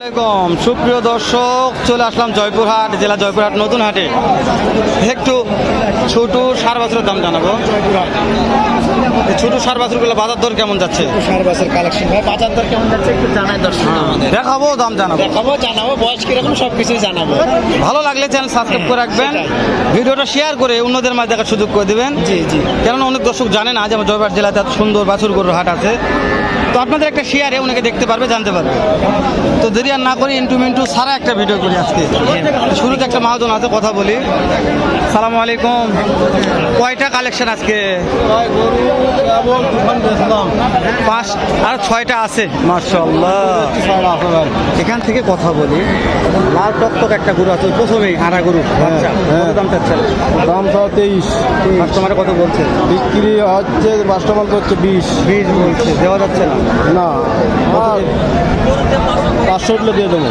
আসসালামাইকুম সুপ্রিয় দর্শক চলে আসলাম জয়পুরহাট জেলা জয়পুরহাট নতুন হাটে। একটু ছোট সার বছরের দাম জানাব। ছোট সার বছরগুলো বাজার দর কেমন যাচ্ছে? সার বছর কালেকশন বাজার দর কেমন যাচ্ছে একটু জানাই দর্শক দেখাবো দাম জানাব। দেখাবো জানাব বয়স কীরকম সব কিছুই জানাব। ভালো লাগলে চ্যানেল সাবস্ক্রাইব করে রাখবেন। ভিডিওটা শেয়ার করে অন্যদের মাঝে দেখার সুযোগ করে দেবেন। জি জি। কেননা অনেক দর্শক জানে না যে আমার জয়পুরহাট জেলাতে এত সুন্দর বাছুর গরুর হাট আছে। তো আপনাদের একটা শেয়ারে অনেকে দেখতে পারবে জানতে পারবে। তো দেরি আর না করি ইন্টু মিন্টু সারা একটা ভিডিও করি আজকে। শুরুতে একটা মাহাজন আছে কথা বলি। সালাম আলাইকুম। কয়টা কালেকশন আজকে? পাঁচ আর ছয়টা আছে মার্শাল্লাহ এখান থেকে কথা বলি। লাল টকটক একটা গরু আছে প্রথমেই আড়া গরু বাচ্চা। কত দাম তো তেইশ। কাস্টমারে কত বলছে। বিক্রি হচ্ছে কাস্টমার করছে বিশ। বীজ বলছে দেওয়া যাচ্ছে না। না। পাঁচশো উঠলে দিয়ে দেবো।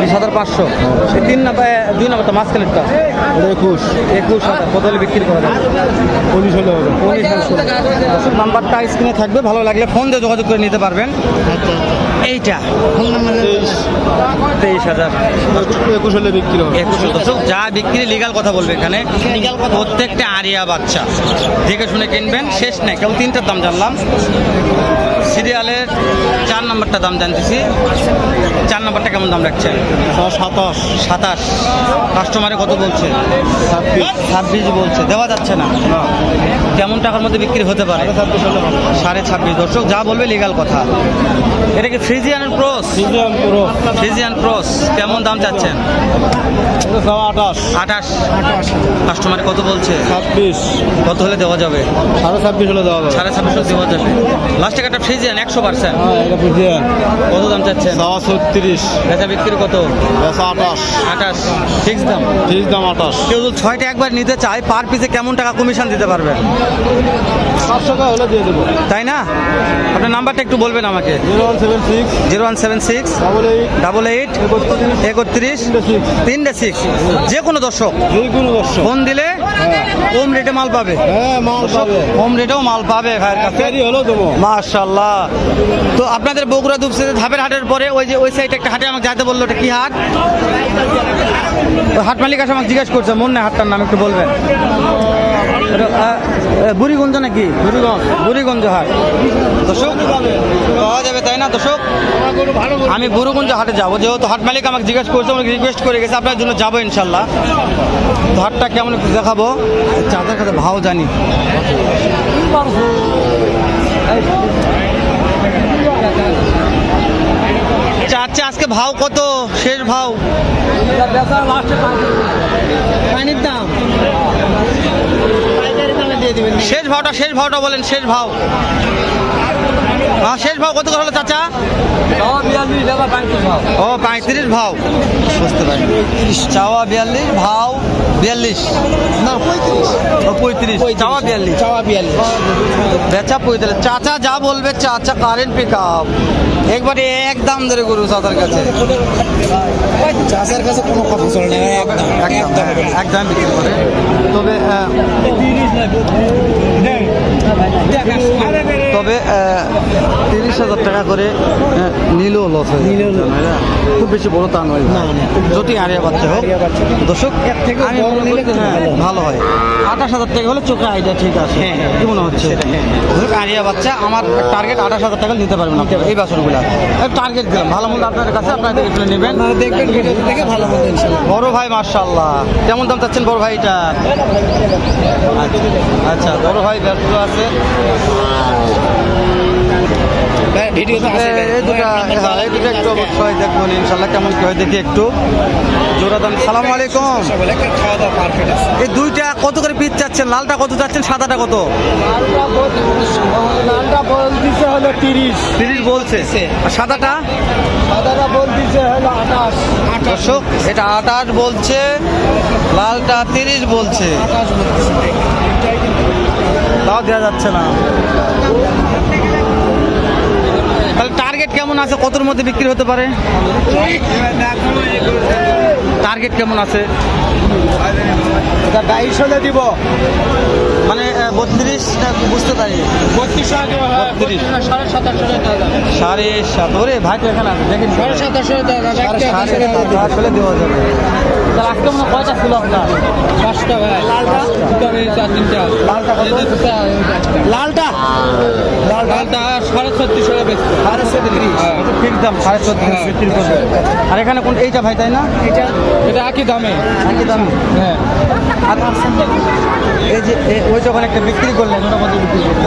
বিশ হাজার পাঁচশো। তিন নাম্বার দুই নাম্বারটা মাঝখানেরটা এটা একুশ। একুশ হাজার কত হলে বিক্রি করা যাবে। উনিশ হলে হবে। নাম্বারটা স্ক্রিনে থাকবে ভালো লাগলে ফোন দিয়ে যোগাযোগ করে নিতে পারবেন। এইটা তেইশ। তেইশ হাজার। একুশ হলে বিক্রি হবে। একুশ দর্শক যা বিক্রি লিগাল কথা বলবে এখানে। লিগাল কথা প্রত্যেকটা আরিয়া বাচ্চা। দেখে শুনে কিনবেন শেষ নেই। কেবল তিনটার দাম জানলাম। সিরিয়ালের চার নাম্বারটা দাম জানতেছি। চার নাম্বারটা কেমন দাম রাখছেন? সাতাশ। সাতাশ। কাস্টমারে কত বলছে? ছাব্বিশ। বলছে। দেওয়া যাচ্ছে না? কেমন টাকার মধ্যে বিক্রি হতে পারে? সাড়ে ছাব্বিশ দর্শক যা বলবে লিগাল কথা। এটা কি ফ্রিজিয়ান ক্রস ফ্রিজিয়ান ক্রস কেমন দাম চাচ্ছেন? আঠাশ। আঠাশ। কাস্টমারে কত বলছে? ছাব্বিশ। কত হলে দেওয়া যাবে? সাড়ে ছাব্বিশ হলে দেওয়া যাবে। সাড়ে ছাব্বিশ হলে দেওয়া যাবে। লাস্টে একটা ফ্রিজিয়ান একশো পার্সেন্ট। হ্যাঁ কত দাম চাচ্ছেন? দাওয়া ছত্রিশ। বেচা বিক্রি কত? বেসা আঠাশ। আঠাশ। ফিক্স দাম? ঠিক দাম আঠাশ। কেউ যদি ছয়টা একবার নিতে চায় পার পিসে কেমন টাকা কমিশন দিতে পারবেন পাঁচশো টাকা হলে দিয়ে দেবো। তাই না? আপনার নাম্বারটা একটু বলবেন আমাকে। Zero one seven six. Zero one seven six. Double eight. Double eight. একত্রিশ। তিনটে সিক্স যে কোনো দর্শক যে কোনো দর্শক। ফোন দিলে কম রেটে মাল পাবে। হ্যাঁ মাল পাবে। কম রেটেও মাল পাবে ভাইয়ের কাছে। মাশাল্লাহ। তো আপনাদের বগুড়া দুপসে ধাপের হাটের পরে ওই যে ওই সাইডে একটা হাটে আমাকে যাইতে বলল ওটা কি হাট? হাট মালিক আসে আমাকে জিজ্ঞেস করছে মন হাটটার নাম একটু বলবেন। বুড়িগঞ্জ নাকি? বুড়িগঞ্জ। বুড়িগঞ্জ হাট। দর্শক পাওয়া যাবে তাই না দর্শক? আমি বুড়িগঞ্জ হাটে যাব যেহেতু হাট মালিক আমাকে জিজ্ঞেস করছে আমাকে রিকোয়েস্ট করে গেছে আপনার জন্য যাব ইনশাল্লাহ। তো হাটটা কেমন একটু দেখাবো। চাঁদের কাছে ভাও জানি। চাচ্ছে আজকে ভাও কত? শেষ ভাও। পানির দাম। শেষ ভাওটা শেষ ভাওটা বলেন, শেষ ভাও। শেষ ভাও কত হলো চাচা? ও পঁয়ত্রিশ ভাও। বুঝতে পারি চাওয়া বিয়াল্লিশ ভাও বিয়াল্লিশ। না পঁয়ত্রিশ। ও পঁয়ত্রিশ চাওয়া বিয়াল্লিশ। চাওয়া বিয়াল্লিশ। বেচা পঁয়তাল্লিশ চাচা যা বলবে চাচা কারেন্ট পিক আপ একবারে এক দাম ধরে গরু চাচার কাছে। চাষের কাছে কোনো কথা চলে না একদম একদম একদম বিক্রি করে। তবে তবে তিরিশ হাজার টাকা করে নিলেও লস হয় খুব বেশি বড় তা নয়। যদি আরিয়া বাচ্চা হোক দর্শক হ্যাঁ, ভালো। হয়। আঠাশ হাজার টাকা হলে চোখে আইডিয়া ঠিক আছে। হ্যাঁ, হ্যাঁ। কি মনে হচ্ছে? আরিয়া বাচ্চা আমার টার্গেট আঠাশ হাজার টাকা নিতে পারবেন আপনারা এই বাছরগুলো। টার্গেট দিলাম। ভালো মন্দ আপনার কাছে আপনারা শুনে নেবেন। দেখবেন ভিডিও ভালো মতো বড় ভাই মার্শাল্লাহ কেমন দাম চাচ্ছেন বড় ভাইটা? আচ্ছা আচ্ছা বড় ভাই ব্যস্ত আছে। হ্যাঁ এই দুটা একটু অবশ্যই ইনশাল্লাহ কেমন কি হয় দেখি একটু। জোড়া দাম সালাম আলাইকুম। এই দুইটা কত করে পিস চাচ্ছেন? লালটা কত চাচ্ছেন? সাদাটা কত? লালটা বলতেছে হলো তিরিশ তিরিশ বলছে। আর সাদাটা? সাদাটা বলতেছে হলো আঠাশ দর্শক এটা আঠাশ বলছে লালটা তিরিশ বলছে। তাও দেওয়া যাচ্ছে না। তাহলে টার্গেট কেমন আছে? কতর মধ্যে বিক্রি হতে পারে? টার্গেট কেমন আছে? বাইশ হলে দিব। মানে বত্রিশ বুঝতে পারি। বত্রিশ আগে সাড়ে সাত। ওরে ভাই তো এখানে আছে দেখেন। সাড়ে সাতাশশো টাকা সাড়ে সাত দেওয়া যাবে। তাহলে আজকে মনে হয় কয়টা ছিল আপনার? পাঁচটা ভাই। লালটা? চার তিনটা লালটা? লালটা? লালটা? সাড়ে ছত্রিশ টাকা বেচতে সাড়ে ছত্রিশ? ঠিক দাম সাড়ে ছত্রিশ হ্যাঁ। বিক্রি করবে। আর এখানে কোন এইটা ভাই তাই না? এটা এটা একই দামে। একই দাম? হ্যাঁ। আর এই যে ওই যখন একটা বিক্রি করলেন ওটা কত বিক্রি করলেন?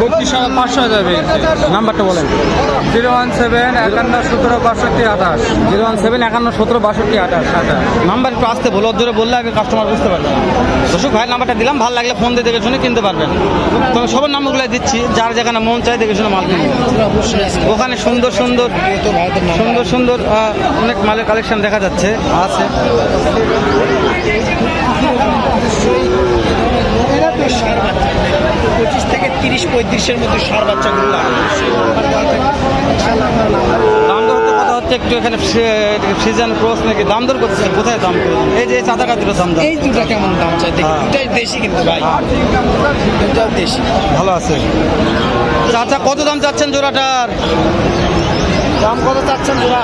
বত্রিশ টাকা পাঁচশো যাবে নাম্বারটা বলেন। জিরো ওয়ান সেভেন একান্ন সতেরো বাষট্টি আঠাশ। জিরো ওয়ান সেভেন একান্ন সতেরো বাষট্টি আঠাশ। আঠাশ নাম্বার একটু আসতে বলো ধরে বললে আমি কাস্টমার বুঝতে পারবেন দর্শক ভাই নাম্বারটা দিলাম ভালো লাগলে ফোন দিয়ে দেখে শুনে কিনতে পারবেন। তো সবার নাম্বারগুলো দিচ্ছি যার যেখানে মন চায় দেখে শুনে মাল কিনবে ওখানে সুন্দর সুন্দর সুন্দর সুন্দর আহ, অনেক মালের কালেকশন দেখা যাচ্ছে আছে। পঁচিশ থেকে তিরিশ পঁয়ত্রিশের মধ্যে সার বাচ্চাগুলো একটু এখানে সিজন ক্রস নাকি দাম দর করছে কোথায় দাম এই যে চাঁদা কাতির দাম দাম এই দুটা কেমন দাম চাই হ্যাঁ। দুটাই দেশি কিন্তু ভাই। দুটাও দেশি। ভালো আছে। চাচা কত দাম চাচ্ছেন জোড়াটার? দাম কত চাচ্ছেন তোরা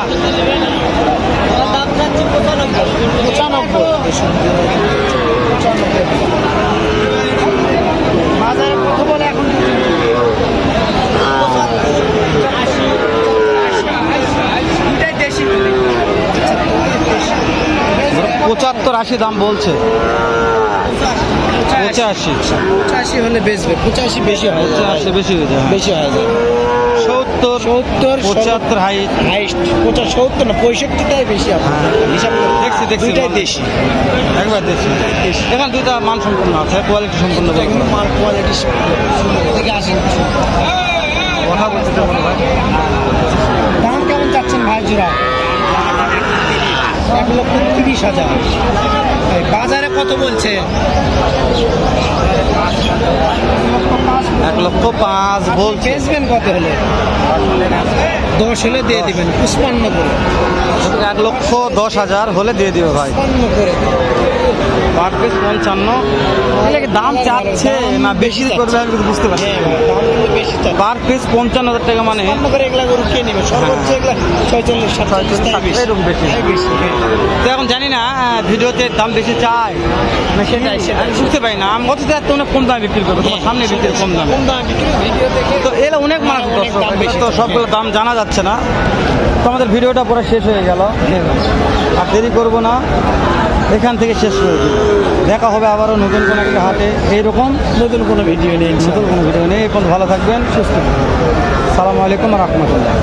পঁচানব্বই। বাজারে কত বলে এখন দুটাই দেশি পঁচাত্তর আশি দাম বলছে। পঁচাশি। পঁচাশি হলে বেচবে। পঁচাশি বেশি হয় পঁচাশি বেশি হয়ে যায় বেশি হয়ে যায়। সত্তর সত্তর পঁচাত্তর হাইস্ট পঁচাশ সত্তর না পঁয়ষট্টিটাই বেশি হিসাব দেখছি দেখছি দুইটাই। দেশি একবার এখানে দুইটা মান সম্পূর্ণ আছে কোয়ালিটি সম্পূর্ণ কোয়ালিটি থেকে আসেন। কথা বলতে দাম কেমন চাচ্ছেন ভাই জোড়া? এক লক্ষ তিরিশ হাজার। বাজারে কত বলছে? এক লক্ষ পাঁচ বলছে। বেচবেন কত হলে? দশ হলে দিয়ে দেবেন পুষ্পান্ন করে। এক লক্ষ দশ হাজার হলে দিয়ে দিবে ভাই। পার পিস পঞ্চান্ন। দাম চাচ্ছে না বেশি করবে আমি বুঝতে পারছি হ্যাঁ পার পিস পঞ্চান্ন হাজার টাকা মানে? বেশি। হ্যাঁ। তো এখন জানি না ভিডিওতে দাম বেশি চাই সেটাই, বুঝতে পারি না। আমি অথচ তো অনেক কম দামে বিক্রি করব তোমার সামনে বিক্রি কম দামে। তো এরা অনেক মানুষ। তো সবগুলো দাম জানা যাচ্ছে না। তো আমাদের ভিডিওটা পুরো শেষ হয়ে গেল। আর দেরি করব না। এখান থেকে শেষ করে দিই দেখা হবে আবারও নতুন কোনো একটা হাটে। এইরকম নতুন কোনো ভিডিও নেই নতুন কোনো ভিডিও নেই এখন ভালো থাকবেন সুস্থ থাকবেন। সালামু আলাইকুম রহমতুল্লাহ।